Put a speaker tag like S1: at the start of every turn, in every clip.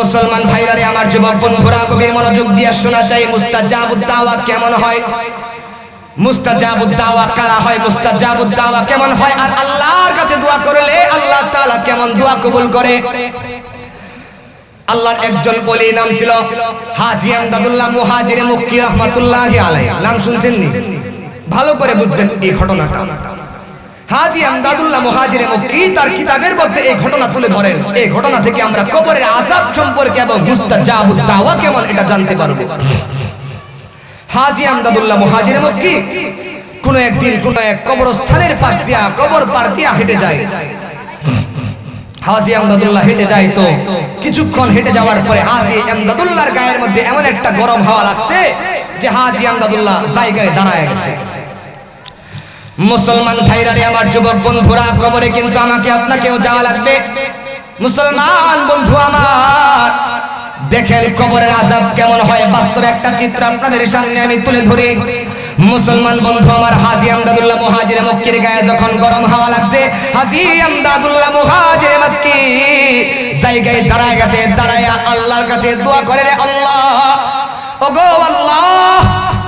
S1: মুসলমান ভাইরারে, আমার যুবক বন্ধুরা, গভীর মনোযোগ দিয়ে শোনা চাই মুস্তাজাবুদ দাওয়া কেমন হয়? মুস্তাজাবুদ দাওয়া কারা হয়? মুস্তাজাবুদ দাওয়া কেমন হয়? আর আল্লাহর কাছে দোয়া করলে আল্লাহ তাআলা কেমন দোয়া কবুল করে? আল্লাহর একজন বলি নাম ছিল হাজি আমদাদুল্লাহ মুহাজির মুক্কি রহমাতুল্লাহি আলাইহি। নাম শুনছেন নি? ভালো করে বুঝবেন এই ঘটনাটা। হাজি আমদাদুল্লাহ মুহাজির মুক্কি তার কিতাবের মধ্যে এই ঘটনা তুলে ধরেন। এই ঘটনা থেকে আমরা কবরের আযাব সম্পর্কে এবং মুস্তাজাবুদ দাওয়া কেমন এটা জানতে পারব। হাজি আমদাদুল্লাহ মুহাজির মক্কি কোন একদিন কোন এক কবরস্থানের পাশ দিয়া কবর পার দিয়া হেঁটে যায়। হাজি আমদাদুল্লাহ হেঁটে যায় তো, কিছুক্ষণ হেঁটে যাওয়ার পরে হাজি আমদাদুল্লাহর গায়ের মধ্যে এমন একটা গরম হাওয়া লাগছে যে হাজি আমদাদুল্লাহ জায়গায় দাঁড়ায় গেছে। মুসলমান ভাইরা রে আমার যুবক বন্ধুরা, কবরে কিন্তু আমাকে আপনাকেও যাওয়া লাগবে। মুসলমান বন্ধু আমার, দেখেন কবরের আজাব কেমন হয়। বাস্তবে একটা চিত্র আপনাদের সামনে আমি তুলে ধরি। মুসলমান বন্ধু আমার, হাজি আমদাদুল্লাহ মুহাজির মক্কির গায়ে যখন গরম হাওয়া লাগছে, হাজি আমদাদুল্লাহ মুহাজির মক্কি জায়গায় দাঁড়ায় গেছে, দাঁড়ায়া আল্লাহর কাছে দোয়া করে রে আল্লাহ। ওগো আল্লাহ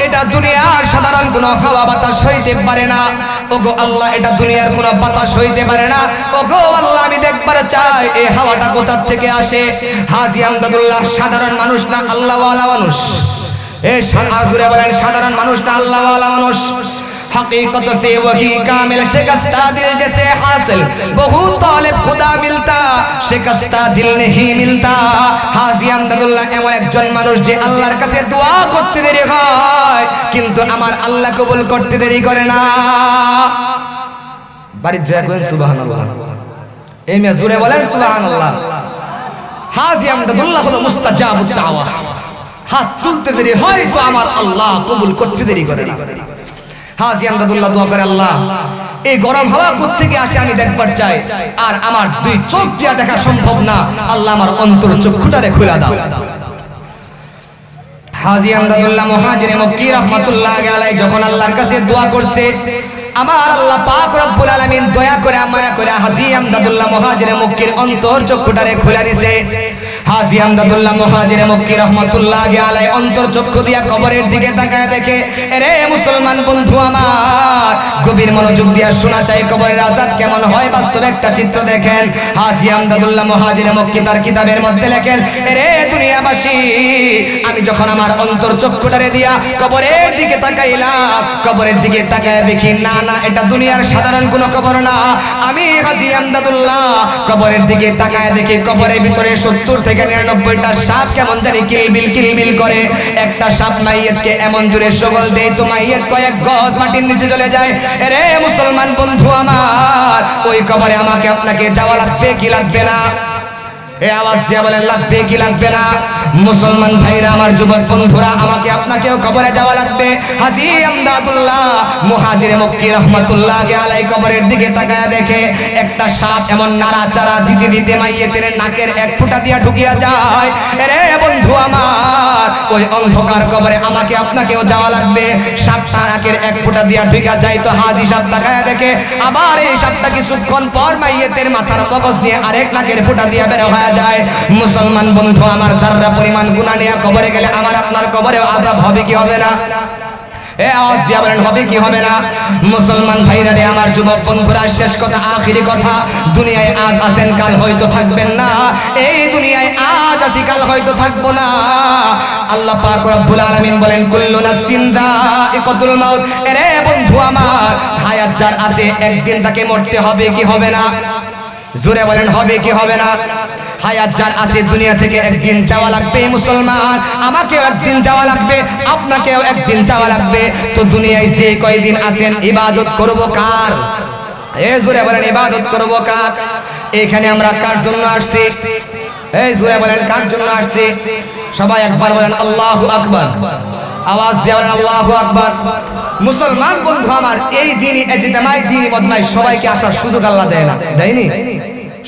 S1: এটা দুনিয়ার সাধারণ কোনো হাওয়া বাতাস হইতে পারে না। ওগো আল্লাহ, এটা দুনিয়ার কোনো বাতাস হইতে পারে না। ওগো আল্লাহ, আমি দেখবার চাই এই হাওয়াটা কোথার থেকে আসে? হাজি আমদাদুল্লাহ, সাধারণ মানুষ না আল্লাহওয়ালা মানুষ? এ বলেন, সাধারণ মানুষ না আল্লাহওয়ালা মানুষ? हकीकत से वही कामिल शिकस्ता दिल जैसे हासिल बहुत तालिब खुदा मिलता शिकस्ता दिल नहीं मिलता হাজি আমদাদুল্লাহ এমন একজন মানুষ যে আল্লাহর কাছে দোয়া করতে দেরি হয় কিন্তু আমার আল্লাহ কবুল করতে দেরি করে না বাড়ির যা করেন সুবহানাল্লাহ এই মেয়ে জুড়ে বলেন সুবহানাল্লাহ হাজি আমদাদুল্লাহ হলো মুস্তাজাবুদ দাওয়া হাত তুলতে দেরি হয় তো আমার আল্লাহ কবুল করতে দেরি করে না হাজি এই গরম থেকে আসে আমি দেখবার চাই, আর আমার দুই চোখ দিয়া দেখা সম্ভব না, আল্লাহ আমার অন্তর চক্ষুটারে খুলে দাও। মক্কি রাহমাতুল্লাহ যখন আল্লাহর কাছে দোয়া করছে, আমার আল্লাহ পাক রব্বুল দয়া করে, মায়া করে হাজি আমদাদুল্লাহ মুহাজিরে মক্কির অন্তর চক্ষুটারে খুলে দিছে। হাজি আমদাদুল্লাহ মুহাজির মক্কি রহমাতুল্লাহ আলাই অন্তর চক্ষু দিয়া কবরের দিকে তাকায় দেখে রে মুসলমান বন্ধু আমার, গভীর মনোযোগ দিয়া শোনা চাই কবরের আজাব কেমন হয়? বাস্তবে একটা চিত্র দেখেন, হাজি আমদাদুল্লাহ মুহাজির মক্কি তার কিতাবের মধ্যে লেখেন রে দুনিয়াবাসী আমি যখন আমার অন্তর চক্ষুটারে দিয়া কবরের দিকে তাকাইলাম, কবরের দিকে তাকায় দেখি, না না, এটা দুনিয়ার সাধারণ কোনো কবর না। আমি হাজি আমদাদুল্লাহ, কবরের দিকে তাকায় দেখি, কবরের ভিতরে সত্তর থেকে নিরানব্বইটা সাপ কেমন জানি কিলবিল কিলবিল করে। একটা সাপ মাইয়েতকে এমন জোরে সগল দেয়, তো মাইয়েত কয়েক গজ মাটির নিচে চলে যায়। রে মুসলমান বন্ধু আমার, ওই কবরে আমাকে আপনাকে যাওয়া লাগবে কি লাগবে না? এ আওয়াজ দিয়ে বলেন, লাগবে কি লাগবে না? মুসলমান ভাইরা, আমার যুবক বন্ধুরা, আমাকে আপনাকেও কবরে যাওয়া লাগবে। হাজি আমদাদুল্লাহ। মুহাজিরে মক্কি রহমাতুল্লাহ আলাই কবরের দিকে তাকায় দেখে একটা সাপ এমন নাড়াচাড়া দিতে দিতে মাইয়েতের নাকের এক ফুটা দিয়া ঢুকিয়া যায়। রে বন্ধু আমার, ওই অন্ধকার কবরে আমাকে আপনাকেও যাওয়া লাগবে। সাপটা নাকের এক ফুটা দিয়া ঢুকিয়া যায় তো হাজি সাপ তাকায় দেখে, আবার এই সাপটা কিছুক্ষণ পর মাইয়েতের মাথার মগজ নিয়ে আরেক নাকের ফুটা দিয়া বের হয়ে যায়। মুসলমান বন্ধু আমার যাররা পরিমাণ গুণা নিয়ে কবরে গেলে আমার আপনার কবরে আজাব হবে কি হবে না? এ বলেন, হবে কি হবে না? মুসলমান ভাইরা রে, আমার যুবক বন্ধুরা, শেষ কথা, আখিরি কথা। দুনিয়ায় আজ আছেন, কাল হয়তো থাকবেন না। এই দুনিয়ায় আজ কাল হয়তো থাকব না। আল্লাহ পাক বলেন, কুল্লু নাফসিন যায়িকাতুল মাউত। রে বন্ধু আমার, হায়াত একদিন তাকে মরতে হবে, কি হবে না? জোরে বলেন, হবে কি হবে না? হায়াত যার আছে দুনিয়া থেকে একদিন যাওয়া লাগবে মুসলমান। আমাকেও একদিন যাওয়া লাগবে, আপনাকেও একদিন যাওয়া লাগবে। তো দুনিয়ায় যে কয়দিন আছেন, ইবাদত করব কার? এ জোরে বলেন, ইবাদত করব কার? এখানে আমরা কার জন্য আসছি? এই জোরে বলেন, কার জন্য আসছি? সবাই একবার বলেন, আল্লাহু আকবার। আওয়াজ দেওয়ার আল্লাহ আকবর। মুসলমান বন্ধু আমার, এই দিনই এজতেমায়, দিনই বদমাই সবাইকে আসার সুযোগ আল্লাহ দেয় না। দেয়নি?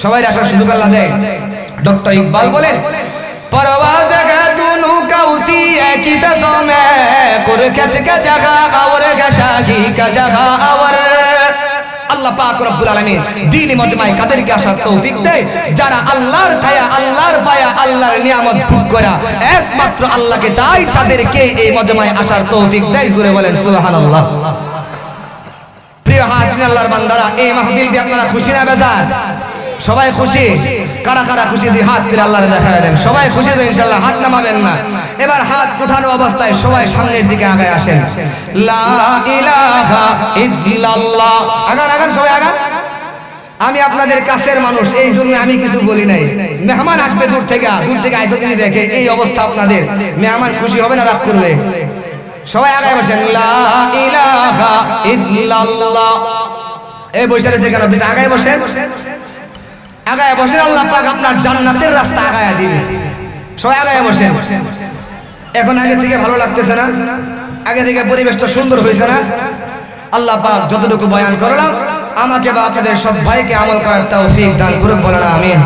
S1: সবাই আসার সুযোগ আল্লাহ দেয়। ডক্টর ইকবাল বলেন, পরওয়াজ দুনু কাউসি একই ফেসো মে কুরখাস কা জাগা, আওর গাশাহি কা জাগা আওয়ার আল্লাহ পাক রব্বুল আলামিন দ্বীনি মজমায় কাদেরকে আসার তৌফিক দেয়। যারা আল্লাহর খায়া আল্লাহর পায়া আল্লাহর নিয়ামত ভোগ করা একমাত্র আল্লাহকে চাই তাদেরকে এই মজমায় আসার তৌফিক দেয়। জুড়ে বলেন, সুবহানাল্লাহ। প্রিয় হাজরিন, আল্লাহর বান্দারা, এই মাহফিল দিয়ে আপনারা খুশি না বেজার? সবাই খুশি? কারা কারা খুশি? দিয়ে হাত ফিরে আল্লাহরে দেখা দেন। সবাই খুশি তো ইনশাল্লাহ হাত নামাবেন না। এবার হাত উঠানো অবস্থায় সবাই সামনের দিকে আগায় আসেন। সবাই আগান। আমি আপনাদের কাছের মানুষ, এই জন্য আমি কিছু বলি নাই। মেহমান আসবে দূর থেকে দূর থেকে আইসা যদি দেখে এই অবস্থা আপনাদের, মেহমান খুশি হবে না, রাগ করবে? সবাই আগায় বসেন। এই বসে রয়েছে কেন? আগায় বসেন। আগায় বসেন, আল্লাহ পাক আপনার জান্নাতের রাস্তা আগায় দিবে। সবাই আগায় বসেন। এখন আগে থেকে ভালো লাগতেছে না। আগে থেকে পরিবেশটা সুন্দর হয়েছে না। আল্লাহ পাক যতটুকু বয়ান করলাম, আমাকে বা আপনাদের সব ভাইকে আমল করার তৌফিক দান করুন বলেন আমিন।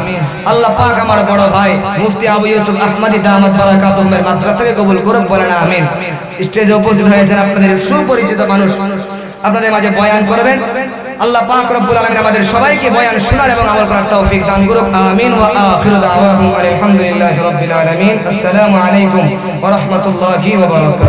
S1: আল্লাহ পাক আমার বড় ভাই মুফতি আবু ইউসুফ আহমদি দামাত বারাকাতুহুমের মাদ্রাসাকে কবুল করুন বলেন আমিন। স্টেজে উপস্থিত হয়েছেন আপনাদের সুপরিচিত মানুষ। আপনাদের মাঝে বয়ান করবেন। আল্লাহ পাক রব্বুল আলামিন আমাদের সবাইকে বয়ান শোনার এবং আমল করার তৌফিক দান করুক, আমিন ওয়া আখিরু দাওয়াহুম আলহামদুলিল্লাহি রাব্বিল আলামিন। আসসালামু আলাইকুম ওয়া রাহমাতুল্লাহি ওয়া বারাকাতুহু।